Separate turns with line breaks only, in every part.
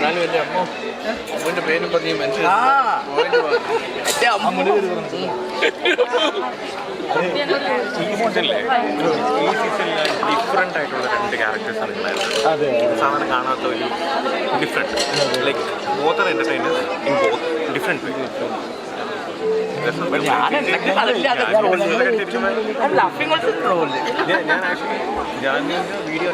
ഞാനും എന്റെ അമ്മ അമ്മന്റെ പേരും പറഞ്ഞ്
അമ്മ
ഈ സീസണിലെ ഈ സീസണിലെ ഡിഫറെന്റ് ആയിട്ടുള്ള രണ്ട് ക്യാരക്ടേഴ്സാണ് ഉണ്ടായിരുന്നത്
അതെ
സാധാരണ കാണാത്ത ഒരു different like both are entertainers in both different
ഞാൻ
ആക്ച്വലി ഞാൻ വീഡിയോ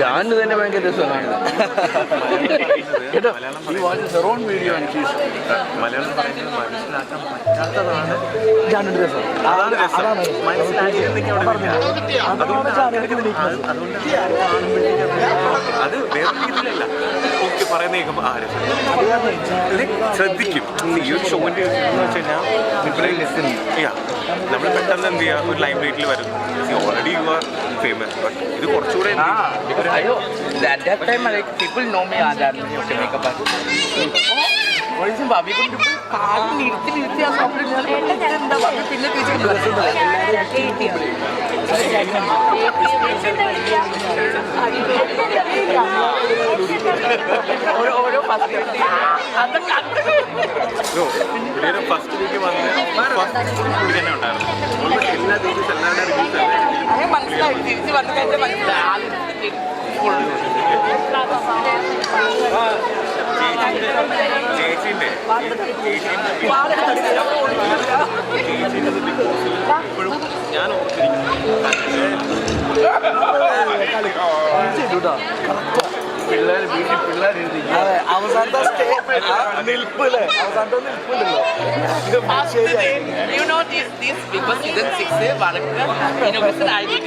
ഞാൻ തന്നെ ഭയങ്കര രസമാണ് കേട്ടോ സെറോൺ വീഡിയോ
മലയാളം പറയുന്നത് മനസ്സിലാക്കാൻ പറ്റാത്തതാണ്
ജാനുവിന്റെ രസം.
അതാണ് രസം. മനസ്സിലാക്കിയിരുന്നെങ്കിൽ. അതുകൊണ്ട് അത് വേറെ രീതിയിലല്ല. ഓക്കെ പറയുന്ന കേൾക്കുമ്പോൾ ആരും? ശ്രദ്ധിക്കും. ഈ ഒരു ഷോന്റെ എന്ന് വെച്ച് കഴിഞ്ഞാൽ നമ്മൾ പെട്ടെന്ന് എന്ത് ചെയ്യുക ഒരു ലൈം ലൈറ്റിൽ വരുന്നു already you are famous but ഇത് കുറച്ചുകൂടെ
Ah, example, ഭാബി കൊണ്ട് ഇപ്പോൾ നിർത്തി നിർത്തി ആ സോപ്പിൽ പിന്നെ ഓരോ
പുള്ളിയുടെ ഫസ്റ്റ് വീക്ക് വന്ന് ഫസ്റ്റ് പുള്ളി തന്നെ ഉണ്ടായിരുന്നു. ഓൾമോസ്റ്റ് എല്ലാ ദിവസവും എല്ലാവരുടെ റിവ്യൂസ് എല്ലാം
മനസ്സിലായി. തിരിച്ച് വന്നു കഴിഞ്ഞാൽ മനസ്സിലായി.
ചേച്ചിന്റെ ചേച്ചിന്റെ ബിഗ് ബോസിൽ ഇപ്പോഴും ഞാൻ ഓർത്തിരിക്കുന്നു
പിള്ളേർ വീട്ടിൽ പിള്ളേർ എഴുതി
അവസാനത്തെ നിൽപ്പില്ലേ അവസാനത്തെ നിൽപ്പുണ്ടല്ലോ ഇത് ശരിയായി.
You know this this because season six വടക്ക് ഇന്നോഗ്രേഷൻ ആയിട്ട്